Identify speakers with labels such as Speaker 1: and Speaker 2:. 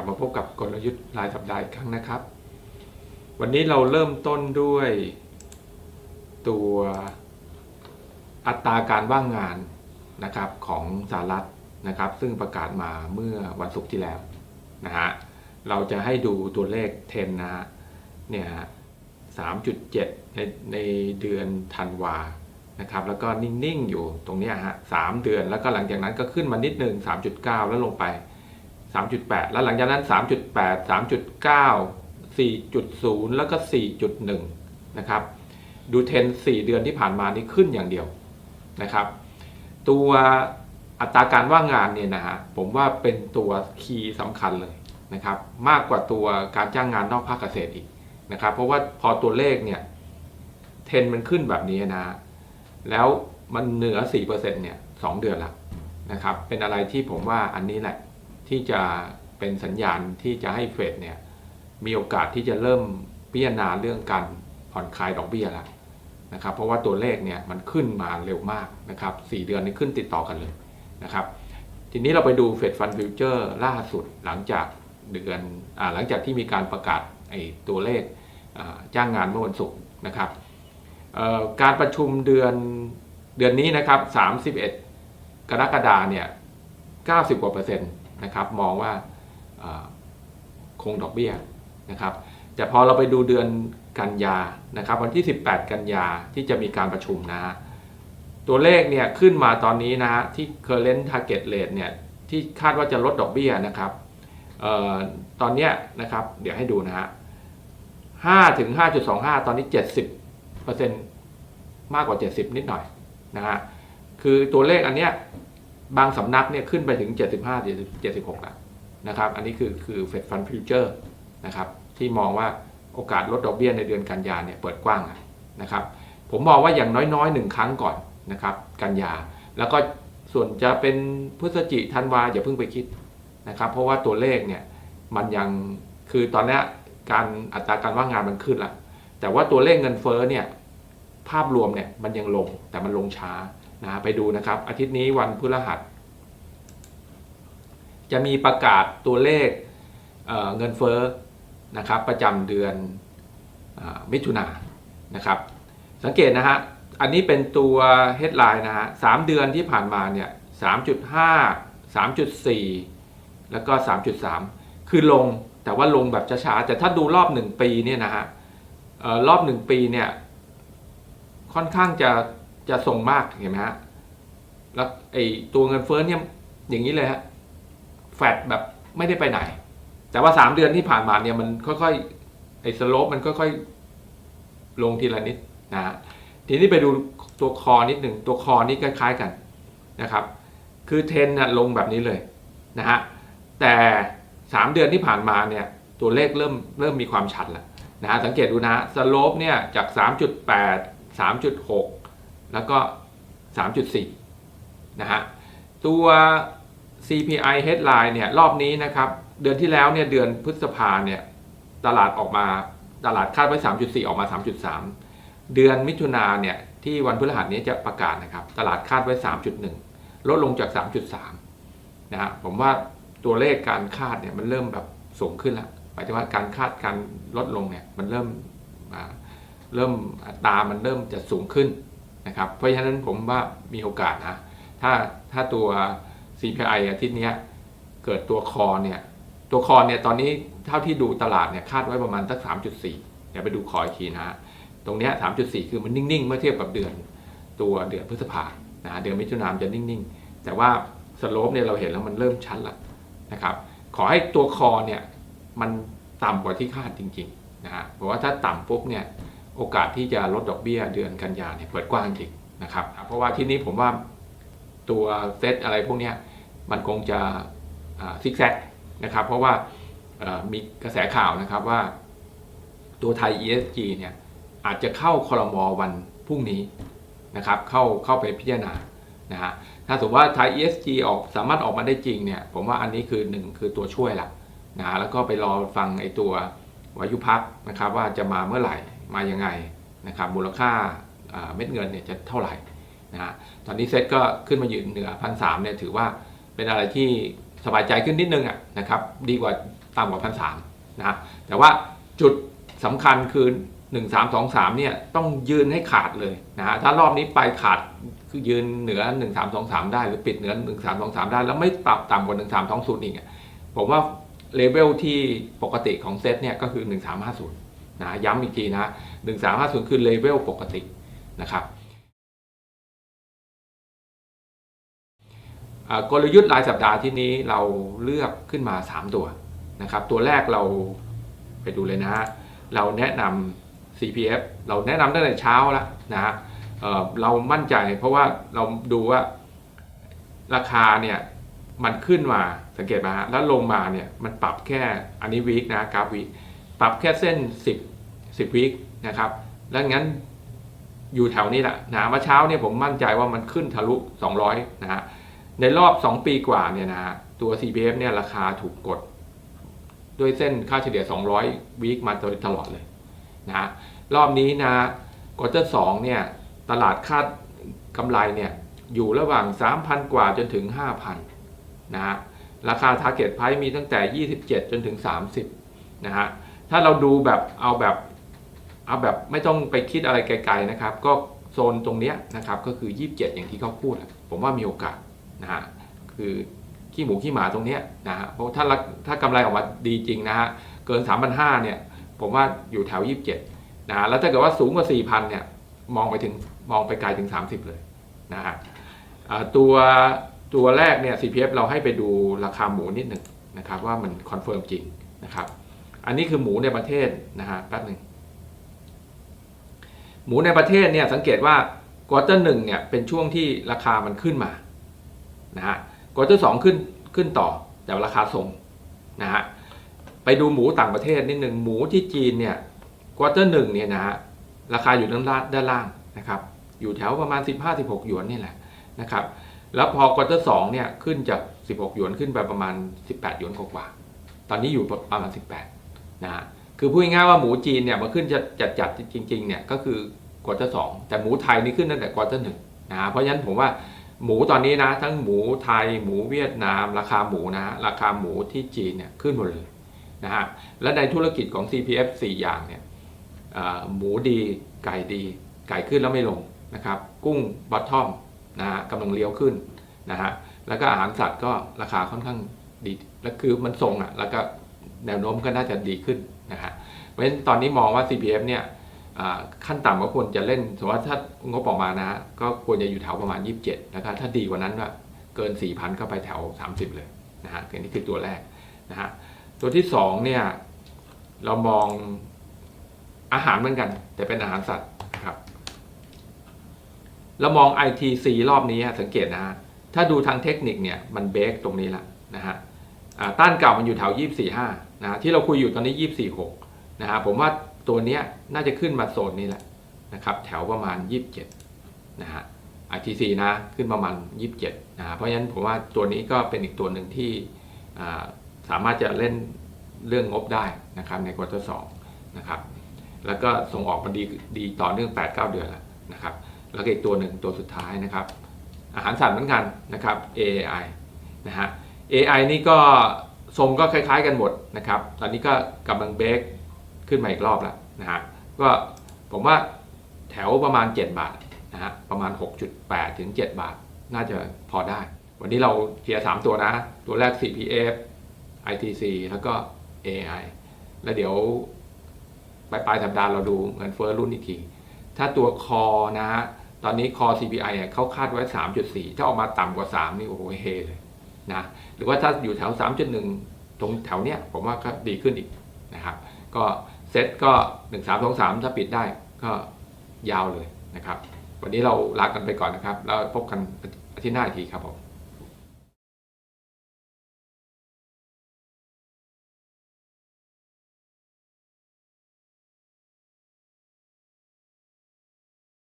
Speaker 1: ลับมาพบกับกลยุทธ์รายสัปดาห์อีกครั้งนะครับ วันนี้เราเริ่มต้นด้วย ตัวอัตราการว่างงานนะครับของสหรัฐนะครับ ซึ่งประกาศมาเมื่อวันศุกร์ที่แล้วนะฮะเราจะให้ดูตัวเลขเทนนะฮะเนี่ยฮะ3.7 ในในเดือนธันวานะครับแล้วก็นิ่ง ๆ อยู่ตรงนี้ฮะสามเดือนแล้วก็หลังจากนั้นก็ขึ้นมานิดหนึ่ง3.9 แล้วลงไป 3.8 แล้วหลังจากนั้น 3.8 3.9 4.0 แล้วก็ 4.1 นะครับ ดูเทรน4เดือนที่ผ่านมานี่ขึ้นอย่างเดียวนะครับ ตัวอัตราการว่างงานเนี่ยนะฮะผมว่าเป็นตัวคีย์สำคัญเลยนะครับ มากกว่าตัวการจ้างงานนอกภาคเกษตรอีกนะครับ เพราะว่าพอตัวเลขเนี่ยเทรนมันขึ้นแบบนี้นะฮะแล้วมันเหนือ 4%เนี่ย 2 เดือนละนะครับ เป็นอะไรที่ผมว่าอันนี้แหละ ที่จะเป็นสัญญาณที่จะให้เฟดเนี่ยมีโอกาสที่จะเริ่มพิจารณาเรื่องการผ่อนคลายดอกเบี้ยแล้วนะครับ เพราะว่าตัวเลขเนี่ยมันขึ้นมาเร็วมากนะครับ4เดือนนี้ขึ้นติดต่อกันเลยนะครับ ทีนี้เราไปดูเฟดฟันฟิวเจอร์ล่าสุดหลังจากเดือนอาหลังจากที่มีการประกาศไอ้ตัวเลขจ้างงานเมื่อวันศุกร์นะครับการประชุมเดือนเดือนนี้นะครับ 31 กรกฎาเนี่ย 90 กว่าเปอร์เซ็นต์ นะครับมองว่าคงดอกเบี้ยนะครับแต่พอเราไปดูเดือนกันยานะครับวันที่ 18 กันยาที่จะมีการประชุมนะฮะตัวเลขเนี่ยขึ้นมาตอนนี้นะฮะที่ current target rate เนี่ยที่คาดว่าจะลดดอกเบี้ยนะครับออตอนเนี้ยนะครับเดี๋ยวให้ดูนะฮะ5ถึง 5.25 ตอนนี้ 70เปอร์เซ็นต์มากกว่า 70 นิดหน่อยนะฮะคือตัวเลขอันเนี้ย บางสำนักเนี่ยขึ้นไปถึง 75 76แล้วนะครับ อันนี้คือคือเฟดฟันฟิวเจอร์นะครับที่มองว่าโอกาสลดดอกเบี้ยในเดือนกันยาเนี่ยเปิดกว้างนะครับ ผมมองว่าอย่างน้อยๆหนึ่งครั้งก่อนนะครับกันยา แล้วก็ส่วนจะเป็นพฤศจิธันวาอย่าเพิ่งไปคิดนะครับ เพราะว่าตัวเลขเนี่ยมันยังคือตอนนี้การอัตราการว่างงานมันขึ้นล้วแต่ว่าตัวเลขเงินเฟ้อเนี่ยภาพรวมเนี่ยมันยังลงแต่มันลงช้า นะไปดูนะครับ อาทิตย์นี้วันพฤหัส จะมีประกาศตัวเลขเเงินเฟ้อนะครับประจำเดือนอมิถุนายนนะครับ สังเกตนะฮะอันนี้เป็นตัว headline นะฮะสามเดือนที่ผ่านมาเนี่ยสามจุดห้าสามจุดสี่แล้วก็สามจุดสามคือลงแต่ว่าลงแบบช้าๆแต่ถ้าดูรอบหนึ่งปีเนี่ยนะฮะออรอบหนึ่งปีเนี่ยค่อนข้างจะ จะส่งมากเห็นไหมฮะแล้วไอตัวเงินเฟ้อเนี่ยอย่างนี้เลยฮะแฟดแบบไม่ได้ไปไหน แต่ว่าสามเดือนที่ผ่านมาเนี่ยมันค่อยๆไอสโลปมันค่อยๆลงทีละนิดนะฮะทีนี้ไปดูตัวคอนิดหนึ่งตัวคอนี่คล้ายๆกันนะครับ คือเทนน่ะลงแบบนี้เลยนะฮะแต่สามเดือนที่ผ่านมาเนี่ยตัวเลขเริ่มเริ่มมีความชัดแล้วนะฮะสังเกตดูนะฮะสโลปเนี่ยจาก 3.8 3.6 แล้วก็ 3.4 นะฮะ ตัว CPI headline เนี่ยรอบนี้นะครับ เดือนที่แล้วเนี่ยเดือนพฤษภาเนี่ยตลาดออกมาตลาดคาดไว้ 3.4 ออกมา 3.3 เดือนมิถุนาเนี่ยที่วันพฤหัสนี้จะประกาศนะครับ ตลาดคาดไว้ 3.1 ลดลงจาก 3.3 นะฮะผมว่าตัวเลขการคาดเนี่ยมันเริ่มแบบสูงขึ้นแล้วหมายถึงว่าการคาดการลดลงเนี่ยมันเริ่มเริ่มตามันเริ่มจะสูงขึ้น นะครับ เพราะฉะนั้นผมว่ามีโอกาสนะ ถ้าถ้าตัว CPI อาทิตย์เนี้ยเกิดตัวคอเนี่ย ตัวคอเนี่ยตอนนี้เท่าที่ดูตลาดเนี่ยคาดไว้ประมาณสัก 3.4 เดี๋ยวไปดูคออีกทีนะฮะ ตรงเนี้ย3.4 คือมันนิ่ง ๆ เมื่อเทียบกับเดือนตัวเดือนพฤษภานะฮะเดือนมิถุนายนจะนิ่ง ๆ แต่ว่าสโลปเนี่ยเราเห็นแล้วมันเริ่มชัดล้วนะครับ ขอให้ตัวคอเนี่ยมันต่ำกว่าที่คาดจริง ๆ นะฮะเพราะว่าถ้าต่ำปุ๊บเนี่ย โอกาสที่จะลดดอกเบี้ยเดือนกันยาเนี่ยเปิดกว้างจริงนะครับ เพราะว่าที่นี้ผมว่าตัวเซตอะไรพวกนี้มันคงจะซิกแซกนะครับ เพราะว่ามีกระแสข่าวนะครับว่า ตัวไทย ESG เนี่ยอาจจะเข้าคอรมอวันพรุ่งนี้นะครับเข้าเข้าไปพิจารณานะฮะถ้าสมมติว่าไทย ESG ออกสามารถออกมาได้จริงเนี่ยผมว่าอันนี้คือหนึ่งคือตัวช่วยละนะฮะแล้วก็ไปรอฟังไอ้ตัววายุพักนะครับว่าจะมาเมื่อไหร่ มายังไงนะครับมูลค่าเม็ดเงินเนี่ยจะเท่าไหร่นะฮะตอนนี้เซ็ตก็ขึ้นมายืนเหนือพันสามเนี่ยถือว่าเป็นอะไรที่สบายใจขึ้นนิดนึงอะนะครับดีกว่าต่ำกว่าพันสามนะฮะแต่ว่าจุดสำคัญคือ 1 3 2 3เนี่ยต้องยืนให้ขาดเลยนะฮะถ้ารอบนี้ไปขาดคือยืนเหนือ 1 3 2 3 ได้หรือปิดเหนือ 1 3 2 3 ได้ แล้วไม่ปรับต่ำกว่า 1 3 2 0อีกผมว่าเลเวลที่ปกติของเซตเนี่ยก็คือ 1350 นะย้ำอีกทีนะ1350 คือเลเวลปกตินะครับกลยุทธ์รายสัปดาห์ที่นี้เราเลือกขึ้นมา 3 ตัวนะครับ ตัวแรกเราไปดูเลยนะฮะเราแนะนำ CPF เราแนะนำตั้งแต่เช้าแล้วนะฮะเเรามั่นใจเพราะว่าเราดูว่าราคาเนี่ยมันขึ้นมาสังเกตไหมฮะแล้วลงมาเนี่ยมันปรับแค่อันนี้วีคนะกราฟวีคปรับแค่เส้น 10 10วีคนะครับแล้วงั้นอยู่แถวนี้แหละนะเมื่อเช้าเนี่ยผมมั่นใจว่ามันขึ้นทะลุ 200 นะฮะในรอบ 2 ปีกว่าเนี่ยนะฮะตัว CPF เนี่ยราคาถูกกด ด้วยเส้นค่าเฉลี่ย 200 วีคมาโดยตลอดเลยนะฮะรอบนี้นะควอเตอร์สองเนี่ยตลาดคาดกำไรเนี่ยอยู่ระหว่าง 3,000 กว่าจนถึง 5,000 นะฮะราคา Target Price มีตั้งแต่ 27 จนถึง 30 นะฮะถ้าเราดูแบบเอาแบบ เอาแบบไม่ต้องไปคิดอะไรไกลๆนะครับ ก็โซนตรงเนี้ยนะครับก็คือ 27 อย่างที่เขาพูด ผมว่ามีโอกาสนะฮะคือขี้หมูขี้หมาตรงเนี้ยนะฮะเพราะถ้าถ้ากำไรออกมาดีจริงนะฮะเกิน 3,500เนี่ยผมว่าอยู่แถว 27นะฮะแล้วถ้าเกิดว่าสูงกว่า 4,000เนี่ยมองไปถึงมองไปไกลถึง 30 เลยนะฮะตัวตัวแรกเนี่ย CPF เราให้ไปดูราคาหมูนิดหนึ่งนะครับว่ามันคอนเฟิร์มจริงนะครับ อันนี้คือหมูในประเทศนะฮะแป๊บหนึ่ง หมูในประเทศเนี่ยสังเกตว่าควอเตอร์หนึ่งเนี่ยเป็นช่วงที่ราคามันขึ้นมานะฮะควอเตอร์สองขึ้นขึ้นต่อแต่ราคาส่งนะฮะไปดูหมูต่างประเทศนิดหนึ่งหมูที่จีนเนี่ยควอเตอร์หนึ่งเนี่ยนะฮะราคาอยู่ด้านล่างด้านล่างนะครับอยู่แถวประมาณ 15-16 หยวนนี่แหละนะครับแล้วพอควอเตอร์สองเนี่ยขึ้นจาก 16 หยวนขึ้นไปประมาณ 18 หยวนกว่าตอนนี้อยู่ประมาณ 18นะฮะคือพูดง่ายๆว่าหมูจีนเนี่ยมาขึ้นจะจัดจัดจริงๆเนี่ยก็คือ ควอเตอร์สองแต่หมูไทยนี่ขึ้นตั้งแต่ควอเตอร์หนึ่งนะฮะเพราะฉะนั้นผมว่าหมูตอนนี้นะทั้งหมูไทยหมูเวียดนาม ราคาหมูนะราคาหมูที่จีนเนี่ยขึ้นหมดเลยนะฮะและในธุรกิจของ CPF 4 อย่างเนี่ยหมูดีไก่ดี ไก่ขึ้นแล้วไม่ลงนะครับกุ้งบอททอมนะฮะกำลังเลี้ยวขึ้นนะฮะแล้วก็อาหารสัตว์ก็ราคาค่อนข้างดีและคือมันทรงอะแล้วก็แนวโน้มก็น่าจะดีขึ้นนะฮะเพราะฉะนั้นตอนนี้มองว่า CPF เนี่ย ขั้นต่ำก็ควรจะเล่น สมมติว่าถ้างบออกมานะฮะก็ควรจะอยู่แถวประมาณ 27 นะครับ ถ้าดีกว่านั้นก็เกิน 4,000 ก็ไปแถว 30 เลยนะฮะอันนี้คือตัวแรกนะฮะ ตัวที่2เนี่ยเรามองอาหารเหมือนกัน แต่เป็นอาหารสัตว์นะครับ เรามอง ITC รอบนี้สังเกตนะฮะ ถ้าดูทางเทคนิคเนี่ยมันเบรกตรงนี้ละนะฮะต้านเก่ามันอยู่แถว 24.5นะฮะที่เราคุยอยู่ตอนนี้ 24.6นะฮะผมว่า ตัวเนี้ยน่าจะขึ้นมาโซนนี้แหละนะครับแถวประมาณ 27นะฮะ ITC นะขึ้นประมาณ 27นะฮะเพราะฉะนั้นผมว่าตัวนี้ก็เป็นอีกตัวหนึ่งที่สามารถจะเล่นเรื่องงบได้นะครับในควอเตอร์สองนะครับแล้วก็ส่งออกมาดีดีต่อเนื่อง 8-9 เดือนแล้วนะครับแล้วก็อีกตัวหนึ่งตัวสุดท้ายนะครับ อาหารสัตว์เหมือนกันนะครับ AI นะฮะ AI นี่ก็ทรงก็คล้ายๆกันหมดนะครับ ตอนนี้ก็กำลังเบรก ขึ้นมาอีกรอบแล้วนะฮะก็ผมว่าแถวประมาณ 7 บาทนะฮะประมาณ 6.8 ถึง 7 บาท น่าจะพอได้ วันนี้เราเทียร์3ตัวนะ ตัวแรก CPF ITC แล้วก็ AI แล้วเดี๋ยวปลายปลายสัปดาห์เราดูเงินเฟ้อรุ่นอีกที ถ้าตัวคอนะฮะ ตอนนี้คอ CPI อะเขาคาดไว้ 3.4 ถ้าออกมาต่ำกว่า 3 นี่โอ้โหเฮเลยนะ หรือว่าถ้าอยู่แถว 3.1 ตรงแถวเนี้ยผมว่าก็ดีขึ้นอีกนะครับ ก็ เซตก็ 1 3 2 3 ถ้าปิดได้ก็ยาวเลยนะครับ วันนี้เราลากันไปก่อนนะครับ แล้วพบกันอาทิตย์หน้าอีกทีครับผม